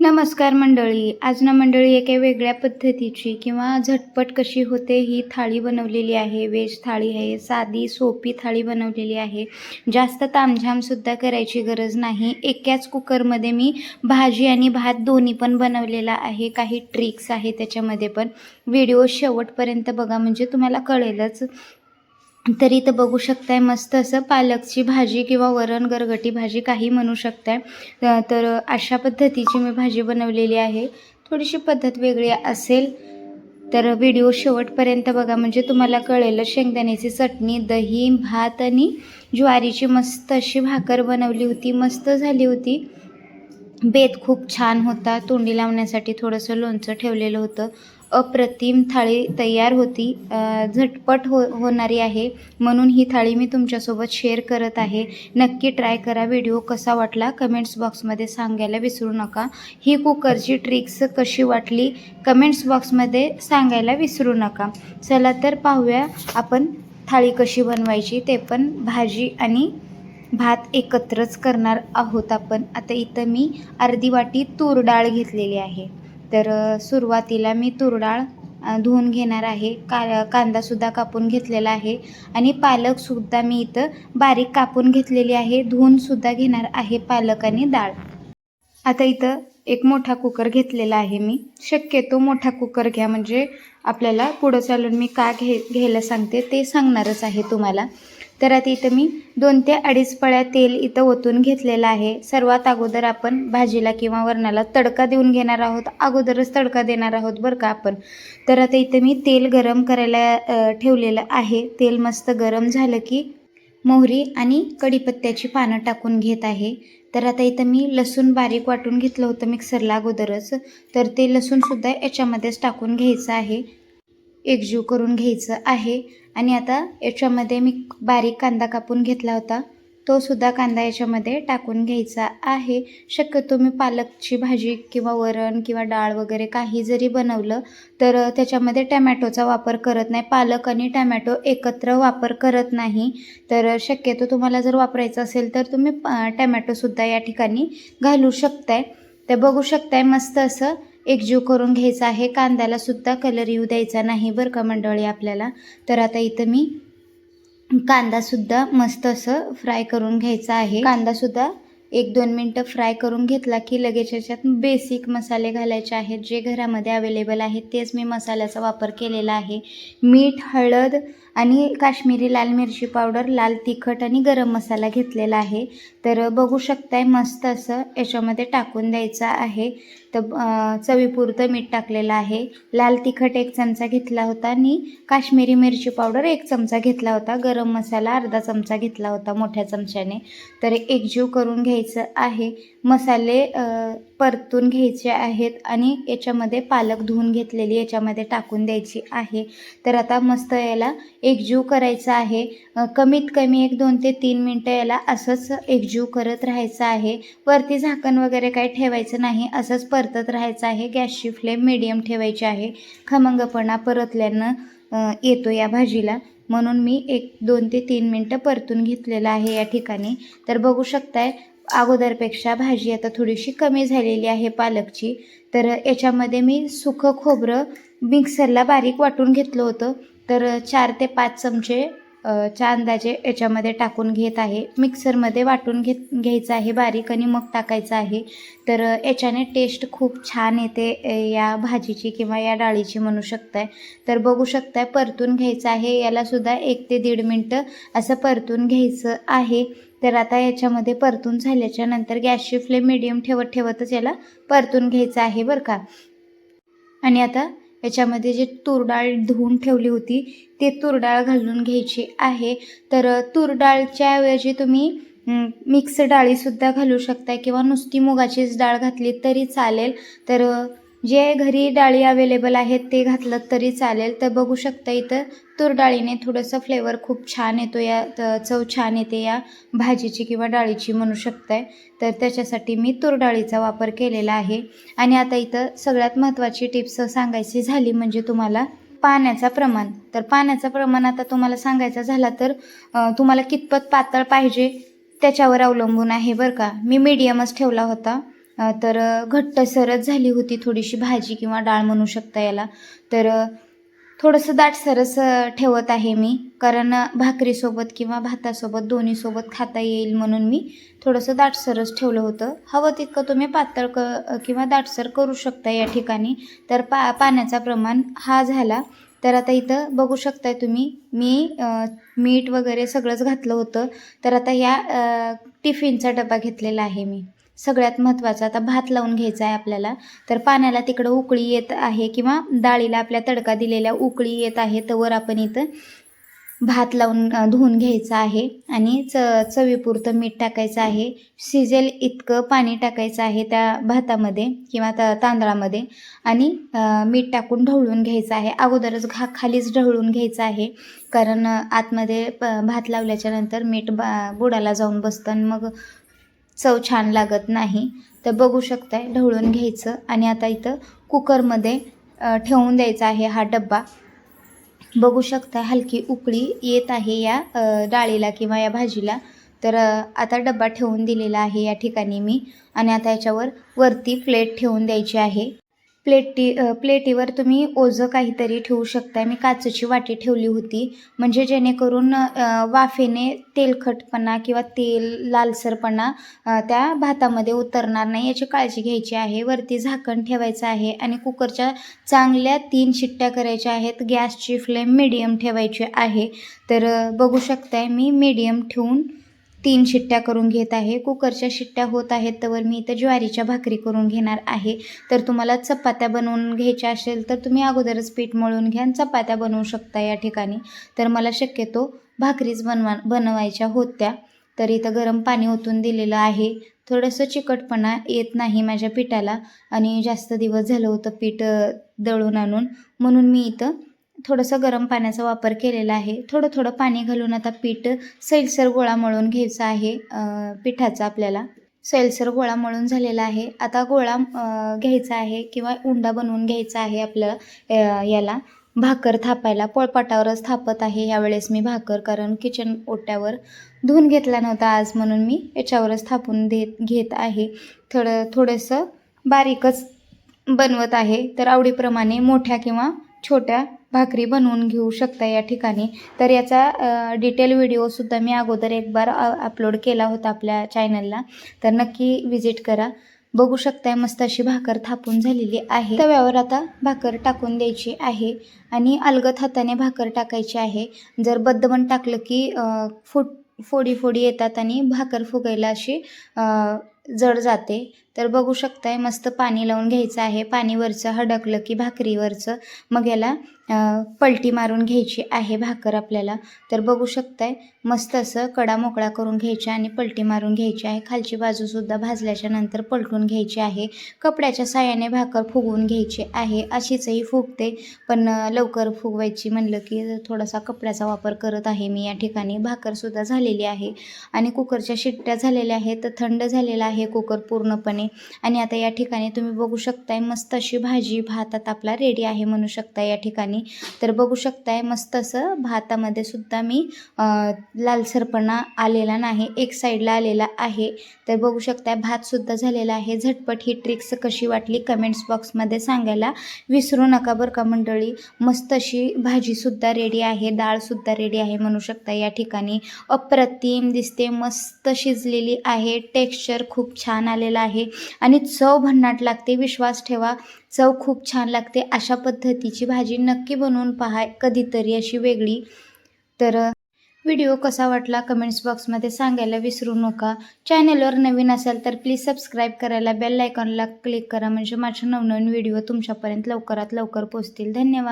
नमस्कार मंडळी. आज ना मंडळी एका वेगळ्या पद्धतीची किंवा झटपट कशी होते ही थाळी बनवलेली आहे. वेज थाळी आहे साधी सोपी थाळी बनवलेली आहे. जास्त तामझामसुद्धा करायची गरज नाही. एकाच कुकरमध्ये मी भाजी आणि भात दोन्ही पण बनवलेला आहे. काही ट्रिक्स आहे त्याच्यामध्ये पण. व्हिडिओ शेवटपर्यंत बघा म्हणजे तुम्हाला कळेलच. तर इथं बघू शकताय मस्त असं पालकची भाजी किंवा वरण गरगटी भाजी काही म्हणू शकताय. तर अशा पद्धतीची मी भाजी बनवलेली आहे. थोडीशी पद्धत वेगळी असेल तर व्हिडिओ शेवटपर्यंत बघा. म्हणजे तुम्हाला कळेल शेंगदाण्याची चटणी दही भात आणि ज्वारीची मस्त अशी भाकर बनवली होती मस्त झाली होती. बेत खूप छान होता. तोंडी लावण्यासाठी थोडंसं लोणचं ठेवलेलं होतं. अप्रतिम थाळी तयार होती. झटपट हो होणारी आहे. म्हणून ही थाळी मी तुमच्यासोबत शेअर करत आहे. नक्की ट्राय करा. व्हिडिओ कसा वाटला? कमेंट्स बॉक्समध्ये सांगायला विसरू नका. ही कुकरची ट्रिक्स कशी वाटली? कमेंट्स बॉक्समध्ये सांगायला विसरू नका. चला तर पाहूया आपण थाळी कशी बनवायची. ते पण भाजी आणि भात एकत्रच करणार आहोत आपण. आता इथं मी अर्धी वाटी तूर डाळ घेतलेली आहे. तर सुरुवातीला मी तुरडाळ धुवून घेणार आहे. का कांदासुद्धा कापून घेतलेला आहे. आणि पालकसुद्धा मी इथं बारीक कापून घेतलेली आहे. धुवूनसुद्धा घेणार आहे पालक आणि डाळ. आता इथं एक मोठा कुकर घेतलेला आहे मी. शक्यतो मोठा कुकर घ्या. म्हणजे आपल्याला पुढं चालून मी का घे घ्यायला सांगते ते सांगणारच आहे तुम्हाला. तर आता इथं मी दोन ते अडीच पळ्या तेल इथं ओतून घेतलेलं आहे. सर्वात अगोदर आपण भाजीला किंवा वरणाला तडका देऊन घेणार आहोत. अगोदरच तडका देणार आहोत बरं का आपण. तर आता इथं मी तेल गरम करायला ठेवलेलं आहे. तेल मस्त गरम झालं की मोहरी आणि कढीपत्त्याची पानं टाकून घेत आहे. तर आता इथं मी लसूण बारीक वाटून घेतलं होतं मिक्सरला अगोदरच. तर ते लसूणसुद्धा याच्यामध्येच टाकून घ्यायचं आहे. एकजीव करून घ्यायचं आहे. आणि आता याच्यामध्ये मी बारीक कांदा कापून घेतला होता. तो सुद्धा कांदा याच्यामध्ये टाकून घ्यायचा आहे. शक्यतो मी पालकची भाजी किंवा वरण किंवा डाळ वगैरे काही जरी बनवलं तर त्याच्यामध्ये टमॅटोचा वापर करत नाही. पालक आणि टमॅटो एकत्र वापर करत नाही. तर शक्यतो तुम्हाला जर वापरायचं असेल तर तुम्ही टॅमॅटोसुद्धा टमॅटोसुद्धा या ठिकाणी घालू शकताय. तर बघू शकताय मस्त असं एकजीव करून घ्यायचा आहे. कांद्याला सुद्धा कलर येऊ द्यायचा नाही बरं का मंडळी आपल्याला. तर आता इथं मी कांदासुद्धा मस्त असं फ्राय करून घ्यायचा आहे. कांदासुद्धा एक दोन मिनटं फ्राय करून घेतला की लगेच याच्यात बेसिक मसाले घालायचे आहेत. जे घरामध्ये अवेलेबल आहेत तेच मी मसाल्याचा वापर केलेला आहे. मीठ हळद आणि काश्मीरी लाल मिरची पावडर लाल तिखट आणि गरम मसाला घेतलेला आहे. तर बघू शकताय मस्त असं याच्यामध्ये टाकून द्यायचं आहे. तर चवीपुरतं मीठ टाकलेलं आहे. लाल तिखट एक चमचा घेतला होता आणि काश्मीरी मिरची पावडर एक चमचा घेतला होता. गरम मसाला अर्धा चमचा घेतला होता मोठ्या चमच्याने. तर एकजीव करून घ्यायचं आहे. मसाले परतून घ्यायचे आहेत आणि याच्यामध्ये पालक धुवून घेतलेली याच्यामध्ये टाकून द्यायची आहे. तर आता मस्त याला एकजीव करायचा आहे. कमीत कमी एक दोन ते तीन मिनटं याला असंच एकजीव करत राहायचं आहे. वरती झाकण वगैरे काही ठेवायचं नाही असंच परतत राहायचं आहे. गॅसची फ्लेम मिडियम ठेवायची आहे. खमंगपणा परतल्यानं येतो या भाजीला. म्हणून मी एक दोन ते तीन मिनटं परतून घेतलेलं आहे या ठिकाणी. तर बघू शकताय अगोदरपेक्षा भाजी आता थोडीशी कमी झालेली आहे पालकची. तर याच्यामध्ये मी सुखं खोबरं मिक्सरला बारीक वाटून घेतलं होतं. तर चार ते पाच चमचे च्या अंदाजे याच्यामध्ये टाकून घेत आहे. मिक्सरमध्ये वाटून घेत घ्यायचं आहे बारीक आणि मग टाकायचं आहे. तर याच्याने टेस्ट खूप छान येते. या भाजीची किंवा या डाळीची म्हणू शकताय. तर बघू शकताय परतून घ्यायचं आहे. यालासुद्धा एक ते दीड मिनटं असं परतून घ्यायचं आहे. तर आता याच्यामध्ये परतून झाल्याच्यानंतर गॅसची फ्लेम मिडियम ठेवत ठेवतच याला परतून घ्यायचं आहे बरं का? आणि आता याच्यामध्ये जे तूरडाळ धुवून ठेवली होती ते तूरडाळ घालून घ्यायची आहे. तर तूरडाळच्या ऐवजी तुम्ही मिक्स डाळीसुद्धा घालू शकता किंवा नुसती मुगाचीच डाळ घातली तरी चालेल. तर जे घरी डाळी अवेलेबल आहेत ते घातलं तरी चालेल. तर बघू शकता इथं तूर डाळीने थोडंसं फ्लेवर खूप छान येतो या त- चव छान येते या भाजीची किंवा डाळीची म्हणू शकताय. तर त्याच्यासाठी मी तूर डाळीचा वापर केलेला आहे. आणि आता इथं सगळ्यात महत्त्वाची टिप्स सांगायची झाली म्हणजे तुम्हाला पाण्याचा प्रमाण. तर पाण्याचं प्रमाण आता तुम्हाला सांगायचं झाला तर तुम्हाला कितपत पातळ पाहिजे त्याच्यावर अवलंबून आहे बरं का. मी मीडियमच ठेवला होता. तर घट्ट घट्टसरच झाली होती थोडीशी भाजी किंवा डाळ म्हणू शकता याला. तर थोडंसं दाटसरच अ, ठेवत आहे मी. कारण भाकरीसोबत किंवा भातासोबत दोन्हीसोबत खाता येईल म्हणून मी थोडंसं दाटसरच ठेवलं होतं. हवं तितकं तुम्ही पातळ क किंवा दाटसर करू शकता या ठिकाणी. तर पा पाण्याचा प्रमाण हा झाला. तर आता इथं बघू शकताय तुम्ही मी मीठ वगैरे सगळंच घातलं होतं. तर आता या टिफिनचा डबा घेतलेला आहे मी. सगळ्यात महत्त्वाचं आता भात लावून घ्यायचा आहे आपल्याला. तर पाण्याला तिकडं उकळी येत आहे किंवा डाळीला आपल्या तडका दिलेल्या उकळी येत आहे तर आपण इथं भात लावून धुवून घ्यायचं आहे. आणि च चवीपुरतं मीठ टाकायचं आहे. शिजेल इतकं पाणी टाकायचं आहे त्या भातामध्ये किंवा त तांदळामध्ये. आणि मीठ टाकून ढवळून घ्यायचं आहे. अगोदरच घा खालीच ढवळून घ्यायचं आहे. कारण आतमध्ये प भात लावल्याच्या नंतर मीठ बा बुडाला जाऊन बसतं आणि मग चव छान लागत नाही. तर बघू शकताय ढवळून घ्यायचं आणि आता इथं कुकरमध्ये ठेवून द्यायचा आहे हा डब्बा. बघू शकता हलकी उकळी येत आहे या डाळीला किंवा या भाजीला. तर आता डब्बा ठेवून दिलेला आहे या ठिकाणी मी. आणि आता याच्यावर वरती प्लेट ठेवून द्यायची आहे. प्लेटी प्लेटीवर तुम्ही ओझं काहीतरी ठेवू शकताय. मी काचेची वाटी ठेवली होती. म्हणजे जेणेकरून वाफेने तेलखटपणा किंवा तेल लालसरपणा त्या भातामध्ये उतरणार नाही याची काळजी घ्यायची आहे. वरती झाकण ठेवायचं आहे आणि कुकरच्या चांगल्या तीन शिट्ट्या करायच्या आहेत. गॅसची फ्लेम मिडियम ठेवायची आहे. तर बघू शकताय मी मिडियम ठेवून तीन शिट्ट्या करून घेत आहे. कुकरच्या शिट्ट्या होत आहेत तर मी इथं ज्वारीच्या भाकरी करून घेणार आहे. तर तुम्हाला चपात्या बनवून घ्यायच्या असेल तर तुम्ही अगोदरच पीठ मळून घ्या आणि चपात्या बनवू शकता या ठिकाणी. तर मला शक्यतो भाकरीच बनवा बनवायच्या होत्या. तर इथं गरम पाणी ओतून दिलेलं आहे. थोडंसं चिकटपणा येत नाही माझ्या पिठाला आणि जास्त दिवस झालं होतं पीठ दळून आणून. म्हणून मी इथं थोडंसं गरम पाण्याचा वापर केलेला आहे. थोडं थोडं पाणी घालून आता पीठ सैलसर गोळा मळून घ्यायचा आहे पिठाचा आपल्याला. सैलसर गोळा मळून झालेला आहे. आता गोळा घ्यायचा आहे किंवा उंडा बनवून घ्यायचा आहे आपल्याला याला. भाकर थापायला पोळपाटावरच थापत आहे. यावेळेस मी भाकर कारण किचन ओट्यावर धुवून घेतला नव्हता आज म्हणून मी याच्यावरच थापून देत घेत आहे. थोडं थोडंसं बारीकच बनवत आहे. तर आवडीप्रमाणे मोठ्या किंवा छोट्या भाकरी बनवून घेऊ शकता या ठिकाणी. तर याचा डिटेल व्हिडिओसुद्धा मी अगोदर एक बार अपलोड केला होता आपल्या चॅनलला तर नक्की विजिट करा. बघू शकताय मस्त अशी भाकर थापून झालेली आहे. तव्यावर आता भाकर टाकून द्यायची आहे आणि अलगद हाताने भाकर टाकायची आहे. जर बद्धबन टाकलं की फुट फोडी फोडी येतात आणि भाकर फुगायला अशी जड जाते तर बघू शकताय मस्त पाणी लावून घ्यायचं आहे. पाणीवरचं हडकलं की भाकरीवरचं. मग याला पलटी मारून घ्यायची आहे भाकर आपल्याला. तर बघू शकताय मस्त असं कडा मोकळा करून घ्यायच्या आणि पलटी मारून घ्यायची आहे. खालची बाजूसुद्धा भाजल्याच्या नंतर पलटून घ्यायची आहे. कपड्याच्या साह्याने भाकर फुगवून घ्यायची आहे. अशीचही फुगते पण लवकर फुगवायची म्हणलं की थोडासा कपड्याचा वापर करत आहे मी या ठिकाणी. भाकरसुद्धा झालेली आहे. आणि कुकरच्या शिट्ट्या झालेल्या आहेत. तर थंड झालेला आहे कुकर पूर्णपणे. आणि आता या ठिकाणी तुम्ही बघू शकताय मस्त अशी भाजी भातात आपला रेडी आहे म्हणू शकता या ठिकाणी. तर बघू शकताय मस्त असं भातामध्ये सुद्धा मी लालसरपणा आलेला नाही एक साईडला आलेला आहे. तर बघू शकताय भातसुद्धा झालेला आहे. झटपट ही ट्रिक्स कशी वाटली कमेंट्स बॉक्समध्ये सांगायला विसरू नका बरं का मंडळी. मस्त अशी भाजीसुद्धा रेडी आहे डाळसुद्धा रेडी आहे म्हणू शकता या ठिकाणी. अप्रतिम दिसते मस्त शिजलेली आहे टेक्स्चर खूप छान आलेलं आहे. आणि चव भन्नाट लागते विश्वास ठेवा. चव खूप छान लागते अशा पद्धतीची भाजी नक्की बनवून पहा कधीतरी अशी वेगळी. तर व्हिडिओ कसा वाटला कमेंट्स बॉक्समध्ये सांगायला विसरू नका. चॅनलवर नवीन असाल तर प्लीज सबस्क्राईब करायला बेल आयकॉनला क्लिक करा. म्हणजे माझे नवनवीन व्हिडिओ तुमच्यापर्यंत लवकरात लवकर पोचतील धन्यवाद.